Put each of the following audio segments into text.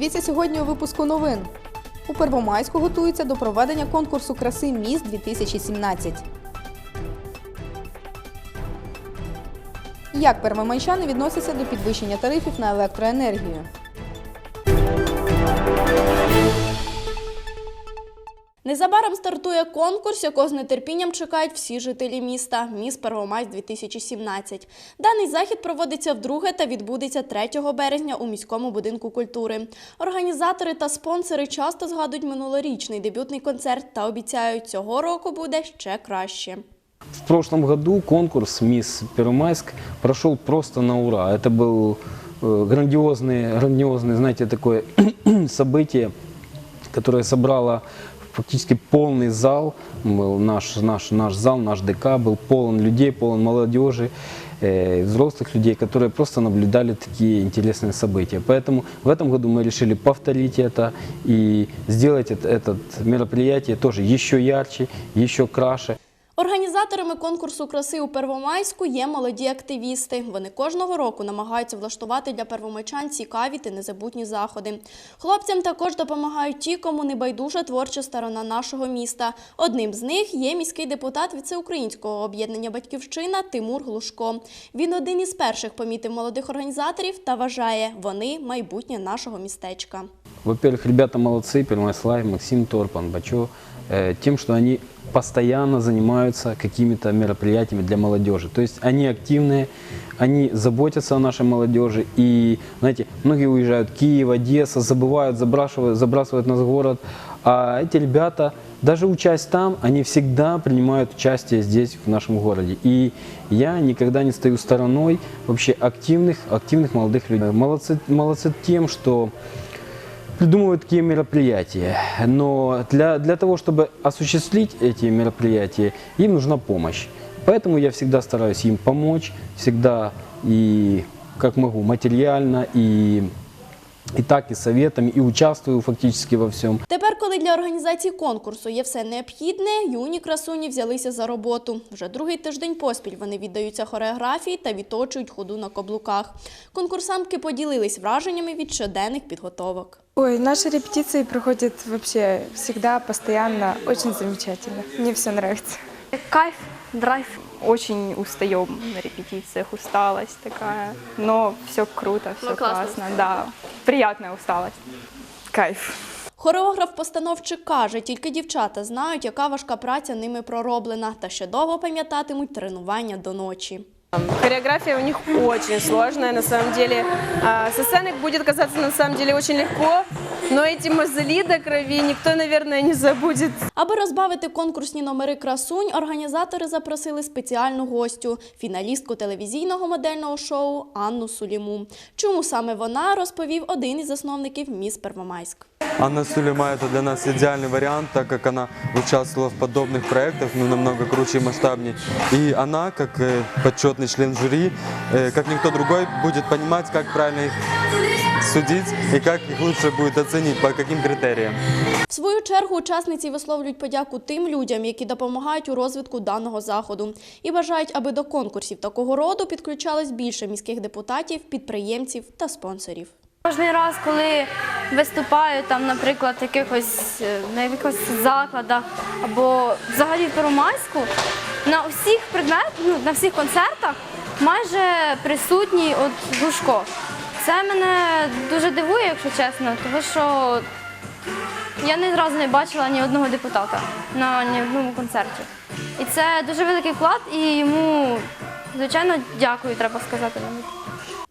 Дивіться сьогодні у випуску новин. У Первомайську готуються до проведення конкурсу краси міст 2017. Як первомайчани відносяться до підвищення тарифів на електроенергію? Незабаром стартує конкурс, якого з нетерпінням чекають всі жителі міста Міс Первомайськ 2017. Даний захід проводиться вдруге та відбудеться 3 березня у міському будинку культури. Організатори та спонсори часто згадують минулорічний дебютний концерт та обіцяють, цього року буде ще краще. В прошлом году конкурс «Мисс Первомайск» прошел просто на ура. Это был э, грандиозный, грандиозный, знаете, такое событие, которое собрало фактически полный зал. Был наш, наш, наш зал, наш ДК был полон людей, полон молодежи, э, взрослых людей, которые просто наблюдали такие интересные события. Поэтому в этом году мы решили повторить это и сделать это, это мероприятие тоже еще ярче, еще краше. Організаторами конкурсу краси у Первомайську є молоді активісти. Вони кожного року намагаються влаштувати для первомайчан цікаві та незабутні заходи. Хлопцям також допомагають ті, кому не байдужа творча сторона нашого міста. Одним з них є міський депутат від Всеукраїнського об'єднання Батьківщина Тимур Глушко. Він один із перших помітив молодих організаторів та вважає, вони майбутнє нашого містечка. Во-первых, ребята молодцы, Первомайслав, Максим Торпан, Бачо, э, тем, что они постоянно занимаются какими-то мероприятиями для молодежи. То есть они активные, они заботятся о нашей молодежи. И, знаете, многие уезжают в Киев, Одесса, забывают, забрасывают, забрасывают нас в город. А эти ребята, даже учась там, они всегда принимают участие здесь, в нашем городе. И я никогда не стою стороной вообще активных, активных молодых людей. Молодцы, молодцы тем, что придумывают такие мероприятия. Но для, для того, чтобы осуществить эти мероприятия, им нужна помощь. Поэтому я всегда стараюсь им помочь, всегда и как могу, материально, и, и так, и советами, и участвую фактически во всем. Тепер, коли для організації конкурсу є все необхідне, юні красуні взялися за роботу. Вже другий тиждень поспіль вони віддаються хореографії та відточують ходу на каблуках. Конкурсантки поділились враженнями від щоденних підготовок. Ой, наши репетиции проходят вообще всегда, постоянно, очень замечательно. Мне все нравится. Кайф, драйв. Очень устаем на репетициях, усталость такая. Но все круто, все Ну, классно. классно. Да, приятная усталость. Кайф. Хореограф-постановчик каже, тільки дівчата знають, яка важка праця ними пророблена, та ще довго пам'ятатимуть тренування до ночі. Хореография у них очень сложная, на самом деле. Со сцены будет казаться на самом деле очень легко, но эти мозоли до крови никто, наверное, не забудет. Аби розбавити конкурсні номери красунь, організатори запросили спеціальну гостю фіналістку телевізійного модельного шоу Анну Суліму. Чому саме вона розповів один із засновників міс Первомайськ. Анна Сулейма – это для нас идеальный вариант, так как она участвовала в подобных проектах, но намного круче и масштабнее. И она, как э, почетный член жюри, э, как никто другой, будет понимать, как правильно их судить и как их лучше будет оценить, по каким критериям. В свою чергу учасниці висловлюють подяку тим людям, які допомагають у розвитку даного заходу, і бажають, аби до конкурсів такого роду підключалось більше міських депутатів, підприємців та спонсорів. Кожний раз, коли виступаю там, наприклад, якихось е, на якихось закладах або взагалі в Первомайську, на всіх предметах, ну, на всіх концертах майже присутній от Глушко. Це мене дуже дивує, якщо чесно, тому що я ні разу не бачила ні одного депутата на ні одному концерті. І це дуже великий вклад, і йому, звичайно, дякую, треба сказати.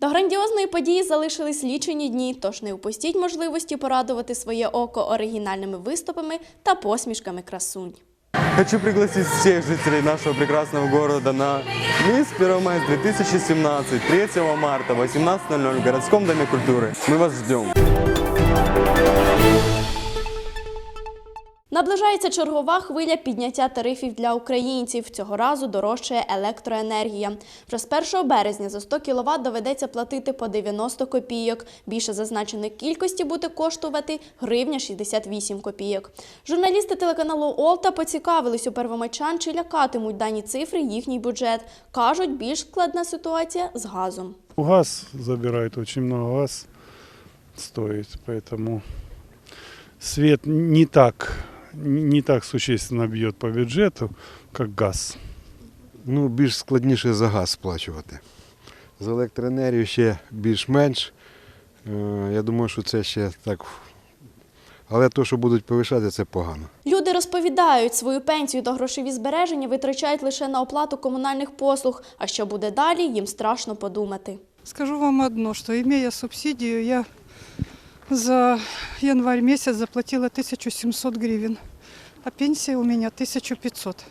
До грандіозної події залишились лічені дні, тож не упустіть можливості порадувати своє око оригінальними виступами та посмішками красунь. Хочу пригласить всех жителей нашего прекрасного города на Мисс Первомайск 2017 3 марта 18.00 в городском доме культуры. Мы вас ждем. Наближається чергова хвиля підняття тарифів для українців. Цього разу дорожчає електроенергія. Вже з 1 березня за 100 кВт доведеться платити по 90 копійок. Більше зазначеної кількості буде коштувати гривня 68 копійок. Журналісти телеканалу Олта поцікавились у первомайчан, чи лякатимуть дані цифри їхній бюджет. Кажуть, більш складна ситуація з газом. Газ забирают, очень много газ. стоит, поэтому свет не так, не так существенно бьет по бюджету, как газ. Ну, більш складніше за газ сплачувати. За електроенергію ще більш-менш. Е, Я думаю, що це ще так. Але то, що будуть повишати, це погано. Люди розповідають, свою пенсію та грошові збереження витрачають лише на оплату комунальних послуг. А що буде далі, їм страшно подумати. Скажу вам одно, что имея субсидию, я за январь месяц заплатила 1700 гривен, а пенсия у меня 1500.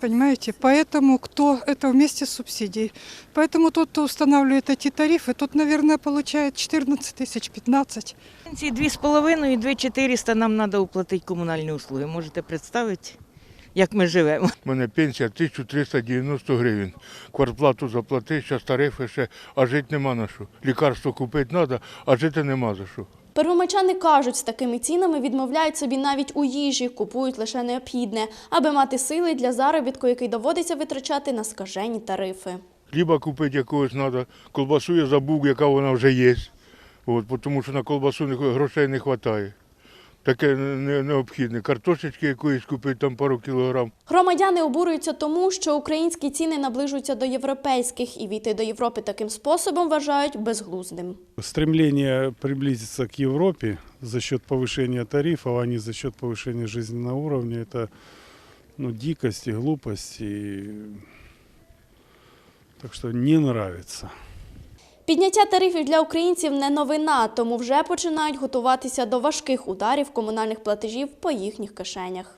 Понимаете? Поэтому кто это вместе с субсидией. Поэтому тот, кто устанавливает эти тарифы, тот, наверное, получает 14 тысяч, 15. Пенсії 2,5 і 2,400 нам треба уплатити комунальні услуги. Можете представити, Як ми живемо? У мене пенсія 1390 гривень. Квартплату заплатити, зараз тарифи ще, а жити нема на що. Лікарство купити треба, а жити нема за що. Первомайчани кажуть, з такими цінами відмовляють собі навіть у їжі, купують лише необхідне, аби мати сили для заробітку, який доводиться витрачати на скажені тарифи. Хліба купити якогось треба, колбасу я забув, яка вона вже є. От, тому що на колбасу не- грошей не вистачає. Таке не- необхідне. Картошечки якоїсь купити, там пару кілограм. Громадяни обурюються тому, що українські ціни наближуються до європейських і війти до Європи таким способом вважають безглуздим. Стремление приблизиться к Европе за счет повышения тарифов, а не за счет повышения жизненного уровня, это ну, дикость и глупость. И... Так что не нравится. Підняття тарифів для українців не новина, тому вже починають готуватися до важких ударів комунальних платежів по їхніх кишенях.